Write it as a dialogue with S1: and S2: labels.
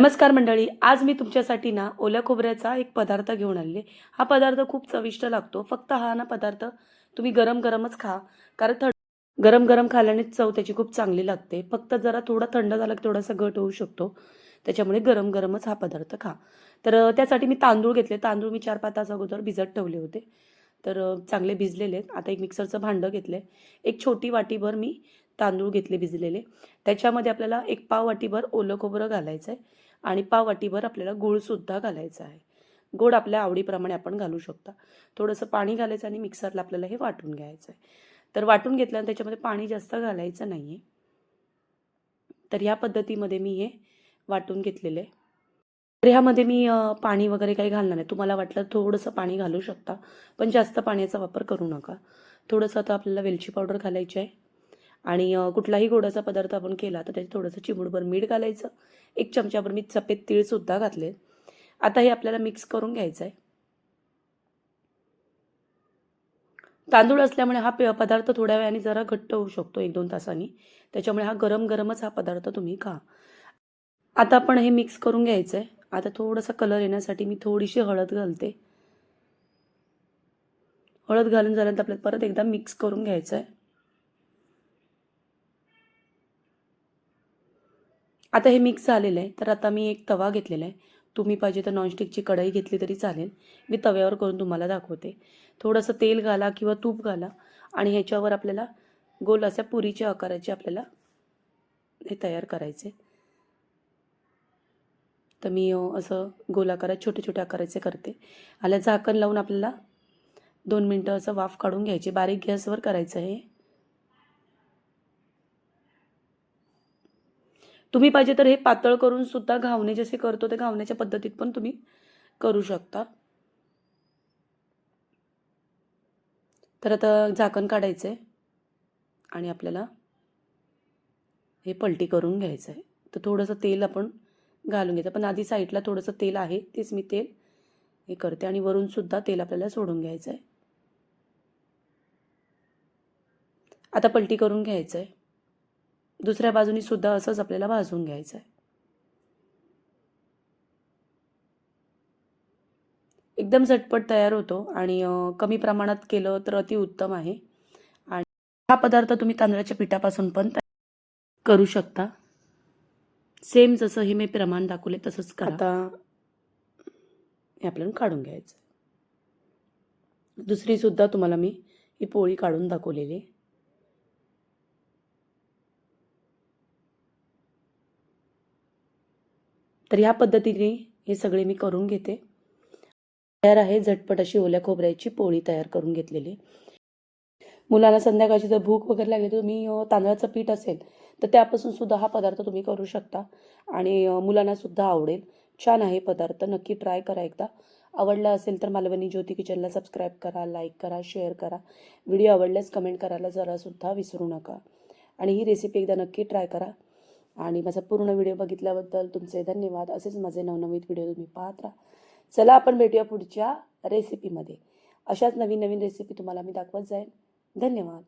S1: नमस्कार मंडळी आज मी तुमच्यासाठी ना ओल्या खोबऱ्याचा एक पदार्थ घेऊन आलेले हा पदार्थ खूप चविष्ट लागतो. फक्त हा ना पदार्थ तुम्ही गरम गरमच खा कारण थंड गरम गरम खाल्याने चव त्याची खूप चांगली लागते. फक्त जरा थोडा थंड झाला की थोडासा घट होऊ शकतो. त्याच्यामुळे गरम गरमच हा पदार्थ खा. तर त्यासाठी मी तांदूळ घेतले. तांदूळ मी चार पाच तास अगोदर भिजत ठेवले होते. तर चांगले भिजलेले आहेत. आता एक मिक्सरचं भांडं घेतलं आहे एक छोटी वाटीभर मी तांदूळ घेतले भिजलेले. त्याच्यामध्ये आपल्याला एक पाव वाटीभर ओलं खोबरं घालायचं आहे आणि पाव वाटीभर आपल्याला गूळसुद्धा घालायचा आहे. गोड आपल्या आवडीप्रमाणे आपण घालू शकता. थोडंसं पाणी घालायचं आणि मिक्सरला आपल्याला हे वाटून घ्यायचं आहे तर वाटून घेतल्यानंतर त्याच्यामध्ये पाणी जास्त घालायचं नाही आहे तर ह्या पद्धतीमध्ये मी हे वाटून घेतलेलं. आहे तर ह्यामध्ये मी पाणी वगैरे काही घालणार नाही. तुम्हाला वाटलं थोडंसं पाणी घालू शकता पण जास्त पाण्याचा वापर करू नका. थोडंसं आता आपल्याला वेलची पावडर घालायची आहे. आणि कुठलाही गोडाचा पदार्थ आपण केला तर त्याच्यात थोडंसं चिमूटभर मीठ घालायचं. एक चमच्याभर मी सफेद तीळसुद्धा घातले. आता हे आपल्याला मिक्स करून घ्यायचं आहे. तांदूळ असल्यामुळे हा पदार्थ थोड्या वेळाने जरा घट्ट होऊ शकतो एक दोन तासांनी. त्याच्यामुळे हा गरम गरमच हा पदार्थ तुम्ही खा. आता आपण हे मिक्स करून घ्यायचं आहे. आता थोडासा कलर येण्यासाठी मी थोडीशी हळद घालते. हळद घालून झाल्यानंतर आपल्याला परत एकदा मिक्स करून घ्यायचं आहे. आता हे मिक्स झालेलं आहे. तर आता मी एक तवा घेतलेला आहे. तुम्ही पाहिजे तर नॉनस्टिकची कढई घेतली तरी चालेल. मी तव्यावर करून तुम्हाला दाखवते. थोडंसं तेल घाला किंवा तूप घाला आणि ह्याच्यावर आपल्याला गोल अशा पुरीच्या आकाराचे आपल्याला हे तयार करायचे. तर मी असं गोल आकारात छोटे छोटे आकाराचे करते. आल्या झाकण लावून आपल्याला दोन मिनटं असं वाफ काढून घ्यायची. बारीक गॅसवर करायचं हे तुम्ही पाहिजे तर हे पातळ करून सुद्धा घावणे जसे करतो ते घावण्याच्या पद्धतीत पण तुम्ही करू शकता. तर आता झाकण काढायचं आहे आणि आपल्याला हे पलटी करून घ्यायचं आहे तर थोडंसं तेल आपण घालून घ्यायचं. पण आधी साईडला थोडंसं तेल आहे तेच मी तेल हे करते आणि वरून सुद्धा तेल आपल्याला सोडून घ्यायचं आहे आता पलटी करून घ्यायचं आहे दुसऱ्या बाजूनी सुद्धा असंच आपल्याला भाजून घ्यायचं आहे. एकदम झटपट तयार होतो आणि कमी प्रमाणात केलं तर अतिउत्तम आहे. आणि हा पदार्थ तुम्ही तांदळाच्या पिठापासून पण करू शकता. सेम जसं हे मी प्रमाण दाखवले तसंच करा. आता हे आपल्याला काढून घ्यायचं दुसरी सुद्धा तुम्हाला मी ही पोळी काढून दाखवलेली तर ह्या पद्धतीने हे सगळे मी करून घेते. तयार आहे झटपट अशी ओल्या खोबऱ्याची पोळी तयार करून घेतलेली. मुलांना संध्याकाळची जर भूक वगैरे लागली तर तुम्ही तांदळाचं पीठ असेल तर त्यापासून सुद्धा हा पदार्थ तुम्ही करू शकता. आणि मुलांना सुद्धा आवडेल. छान आहे पदार्थ नक्की ट्राय करा एकदा. आवडला असेल तर मालवणी ज्योती किचनला सबस्क्राईब करा लाईक करा शेअर करा. व्हिडिओ आवडल्यास कमेंट करायला जरासुद्धा विसरू नका. आणि ही रेसिपी एकदा नक्की ट्राय करा. आणि माझा पूर्ण व्हिडिओ बघितल्याबद्दल तुमचे धन्यवाद. असेच माझे नवनवीन व्हिडिओ तुम्ही पाहत राहा. चला आपण भेटूया पुढच्या रेसिपीमध्ये अशाच नवीन नवीन रेसिपी तुम्हाला मी दाखवत जाईन. धन्यवाद.